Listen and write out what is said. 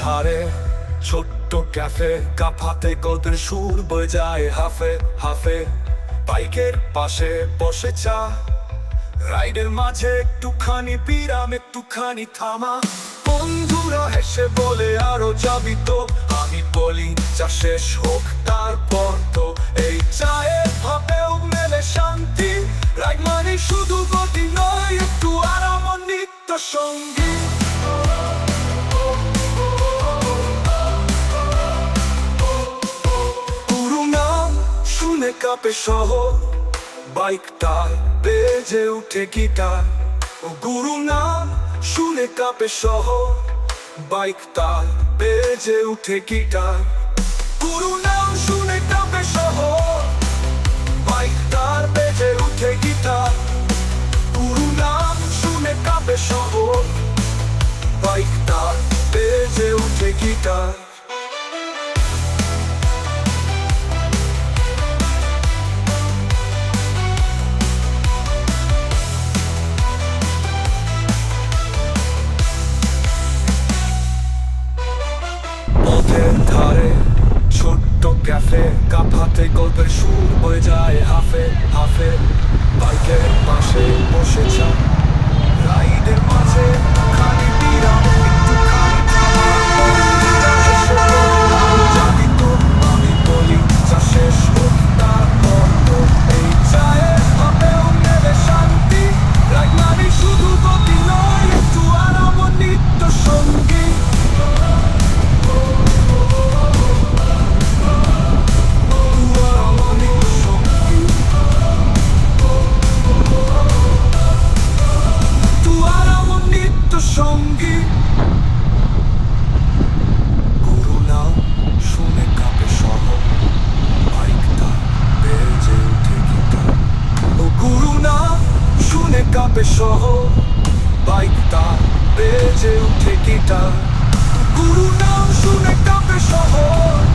ধারে ছোট্ট ক্যাফে কাফাতে কদের সুর বজায় হাফে হাফে। বাইকের পাশে বসে চা। রাইডের মাঝে একটুখানি বিরাম, একটুখানি থামা। বন্ধুরা হেসে বলে, আরও যাবি তো? আমি বলি, যা শেষ হোক, তারপর তো। এই চায়ের ভাবেও মেলে শান্তি। রাইড মানে শুধু গতি নয়, একটু আরাম নিত্য সঙ্গী। কাঁপে সহ বাইকটা বেজে উঠে গিটার। ও গুরু নাম শুনে কাঁপে শহর বাইকটা বেজে উঠে গিটার। গুরু নাম ছোট্ট ক্যাফে কাফাতে গল্পের সুর হয়ে যায় হাফে হাফে বাইকের পাশে বসে চা কাপে সহ বাইকটা বেজে উঠে কিটা গুরু নাম শুনে কাপে শহর